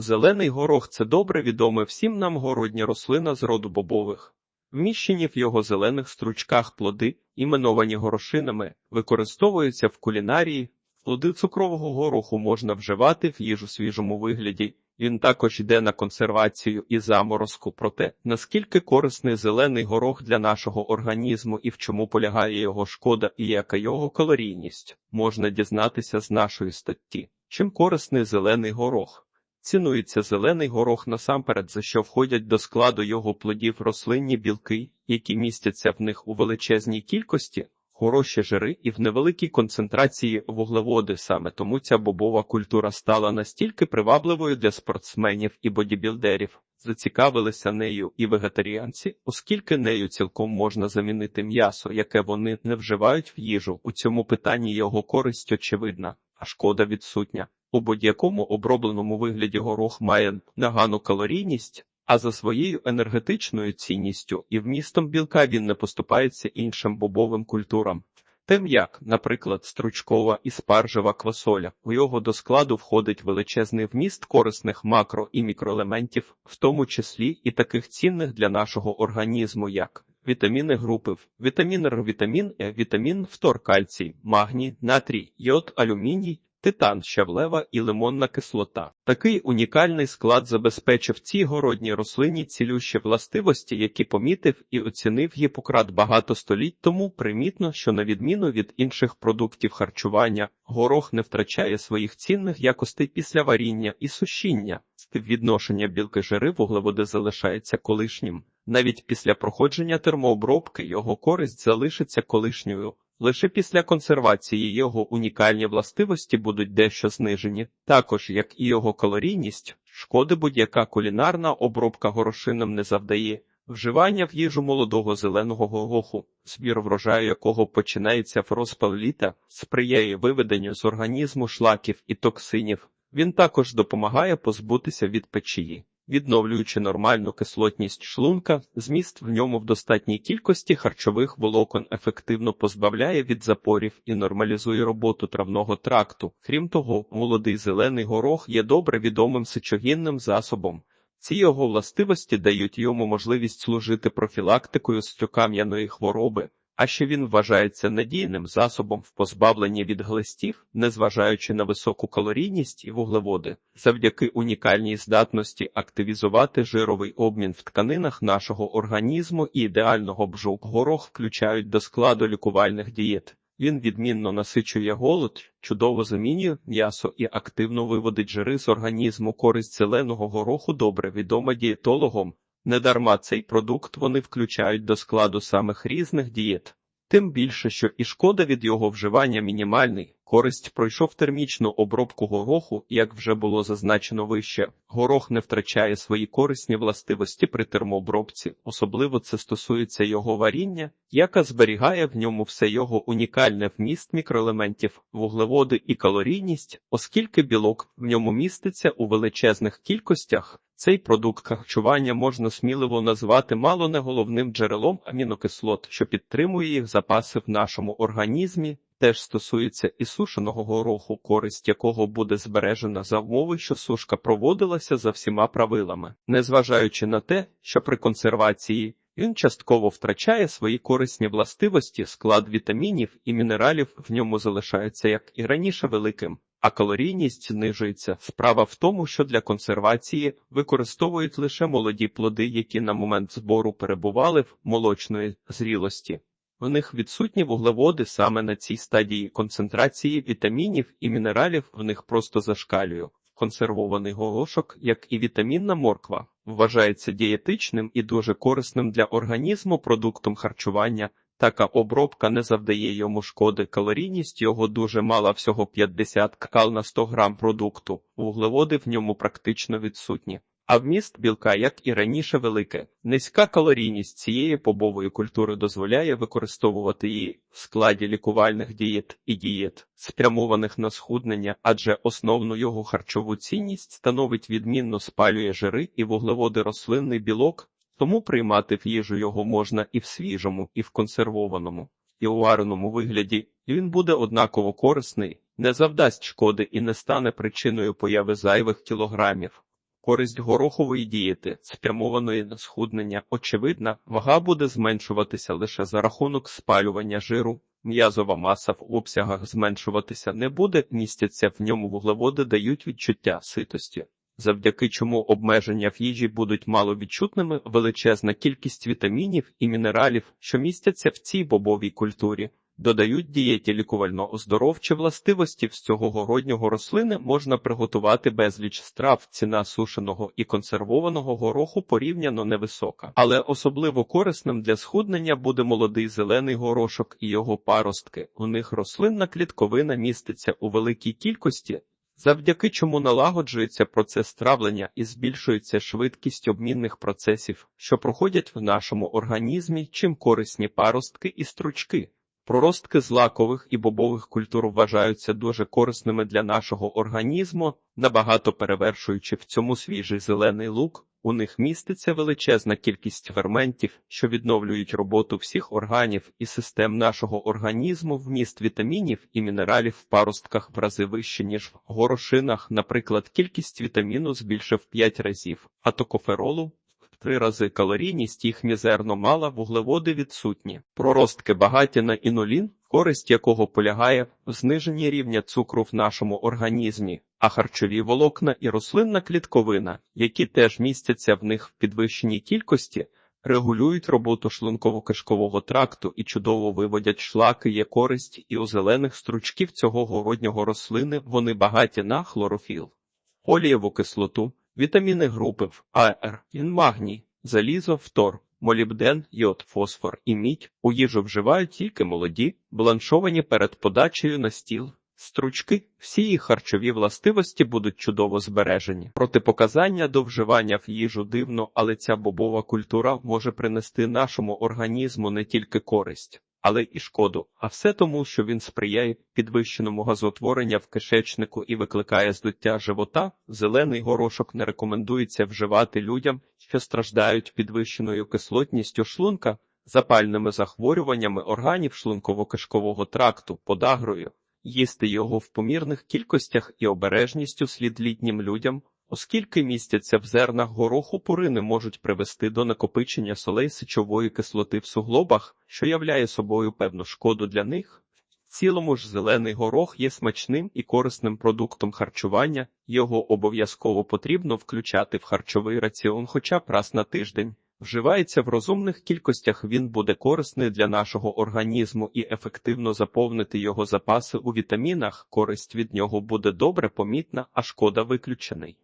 Зелений горох це добре відоме всім нам городня рослина з роду бобових. Вміщені в його зелених стручках плоди, іменовані горошинами, використовуються в кулінарії. Плоди цукрового гороху можна вживати в їжу свіжому вигляді. Він також йде на консервацію і заморозку. Проте наскільки корисний зелений горох для нашого організму і в чому полягає його шкода і яка його калорійність, можна дізнатися з нашої статті. Чим корисний зелений горох? Цінується зелений горох насамперед, за що входять до складу його плодів рослинні білки, які містяться в них у величезній кількості, хороші жири і в невеликій концентрації вуглеводи. Саме тому ця бобова культура стала настільки привабливою для спортсменів і бодібілдерів. Зацікавилися нею і вегетаріанці, оскільки нею цілком можна замінити м'ясо, яке вони не вживають в їжу. У цьому питанні його користь очевидна, а шкода відсутня. У будь-якому обробленому вигляді горох має нагану калорійність, а за своєю енергетичною цінністю і вмістом білка він не поступається іншим бобовим культурам. Тим як, наприклад, стручкова і спаржева квасоля, у його до складу входить величезний вміст корисних макро і мікроелементів, в тому числі і таких цінних для нашого організму, як вітаміни групи вітамін Р, вітамін Е, вітамін фтор кальцій, магній, натрій, йод, алюміній, титан, щавлева і лимонна кислота. Такий унікальний склад забезпечив цій городній рослині цілющі властивості, які помітив і оцінив Гіппократ багато століть тому. Примітно, що на відміну від інших продуктів харчування, горох не втрачає своїх цінних якостей після варіння і сушіння. Співвідношення білки жири вуглеводи залишається колишнім. Навіть після проходження термообробки його користь залишиться колишньою. Лише після консервації його унікальні властивості будуть дещо знижені, також як і його калорійність, шкоди будь-яка кулінарна обробка горошином не завдає. Вживання в їжу молодого зеленого гороху, збір врожаю якого починається в розпал літа, сприяє виведенню з організму шлаків і токсинів. Він також допомагає позбутися від печії відновлюючи нормальну кислотність шлунка, зміст в ньому в достатній кількості харчових волокон ефективно позбавляє від запорів і нормалізує роботу травного тракту. Крім того, молодий зелений горох є добре відомим сечогінним засобом. Ці його властивості дають йому можливість служити профілактикою стюкам'яної хвороби а ще він вважається надійним засобом в позбавленні від глистів, незважаючи на високу калорійність і вуглеводи, завдяки унікальній здатності активізувати жировий обмін в тканинах нашого організму і ідеального бжук горох включають до складу лікувальних дієт. Він відмінно насичує голод, чудово замінює м'ясо і активно виводить жири з організму. Користь зеленого гороху добре відома дієтологом. Недарма цей продукт вони включають до складу самих різних дієт, тим більше, що і шкода від його вживання мінімальний. Користь пройшов термічну обробку гороху, як вже було зазначено вище. Горох не втрачає свої корисні властивості при термообробці, особливо це стосується його варіння, яка зберігає в ньому все його унікальне вміст мікроелементів, вуглеводи і калорійність, оскільки білок в ньому міститься у величезних кількостях. Цей продукт харчування можна сміливо назвати мало не головним джерелом амінокислот, що підтримує їх запаси в нашому організмі теж стосується і сушеного гороху, користь якого буде збережена за умови, що сушка проводилася за всіма правилами, незважаючи на те, що при консервації він частково втрачає свої корисні властивості, склад вітамінів і мінералів в ньому залишається як і раніше великим. А калорійність знижується. Справа в тому, що для консервації використовують лише молоді плоди, які на момент збору перебували в молочної зрілості. В них відсутні вуглеводи саме на цій стадії концентрації вітамінів і мінералів в них просто зашкалює. Консервований горошок, як і вітамінна морква, вважається дієтичним і дуже корисним для організму продуктом харчування. Така обробка не завдає йому шкоди. Калорійність його дуже мала всього 50 кал на 100 грам продукту. Вуглеводи в ньому практично відсутні. А вміст білка, як і раніше, велике. Низька калорійність цієї побової культури дозволяє використовувати її в складі лікувальних дієт і дієт, спрямованих на схуднення, адже основну його харчову цінність становить відмінно спалює жири і вуглеводи рослинний білок, тому приймати в їжу його можна і в свіжому, і в консервованому, і у вареному вигляді, він буде однаково корисний, не завдасть шкоди і не стане причиною появи зайвих кілограмів. Користь горохової дієти, спрямованої на схуднення, очевидна, вага буде зменшуватися лише за рахунок спалювання жиру. М'язова маса в обсягах зменшуватися не буде, містяться в ньому вуглеводи дають відчуття ситості. Завдяки чому обмеження в їжі будуть маловідчутними, величезна кількість вітамінів і мінералів, що містяться в цій бобовій культурі, додають дієті лікувально-оздоровчі властивості з цього городнього рослини можна приготувати безліч страв. Ціна сушеного і консервованого гороху порівняно невисока, але особливо корисним для схуднення буде молодий зелений горошок і його паростки. У них рослинна клітковина міститься у великій кількості. Завдяки чому налагоджується процес травлення і збільшується швидкість обмінних процесів, що проходять в нашому організмі, чим корисні паростки і стручки. Проростки злакових і бобових культур вважаються дуже корисними для нашого організму, набагато перевершуючи в цьому свіжий зелений лук. У них міститься величезна кількість ферментів, що відновлюють роботу всіх органів і систем нашого організму, вміст вітамінів і мінералів в паростках в рази вище, ніж в горошинах. Наприклад, кількість вітаміну збільше в 5 разів, а токоферолу 3 рази калорійність їх мізерно мала, вуглеводи відсутні. Проростки багаті на інулін, користь якого полягає в зниженні рівня цукру в нашому організмі, а харчові волокна і рослинна клітковина, які теж містяться в них в підвищеній кількості, регулюють роботу шлунково-кишкового тракту і чудово виводять шлаки, є користь і у зелених стручків цього городнього рослини вони багаті на хлорофіл, олієву кислоту, вітаміни групи В, АР, інмагній, залізо, фтор, молібден, йод, фосфор і мідь у їжу вживають тільки молоді, бланшовані перед подачею на стіл. Стручки, всі їх харчові властивості будуть чудово збережені. Протипоказання до вживання в їжу дивно, але ця бобова культура може принести нашому організму не тільки користь, але і шкоду. А все тому, що він сприяє підвищеному газотворення в кишечнику і викликає здуття живота. Зелений горошок не рекомендується вживати людям, що страждають підвищеною кислотністю шлунка, запальними захворюваннями органів шлунково-кишкового тракту, подагрою. Їсти його в помірних кількостях і обережністю слід літнім людям, оскільки містяться в зернах гороху пурини можуть привести до накопичення солей сечової кислоти в суглобах, що являє собою певну шкоду для них. В цілому ж зелений горох є смачним і корисним продуктом харчування, його обов'язково потрібно включати в харчовий раціон хоча б раз на тиждень. Вживається в розумних кількостях, він буде корисний для нашого організму і ефективно заповнити його запаси у вітамінах. Користь від нього буде добре помітна, а шкода виключений.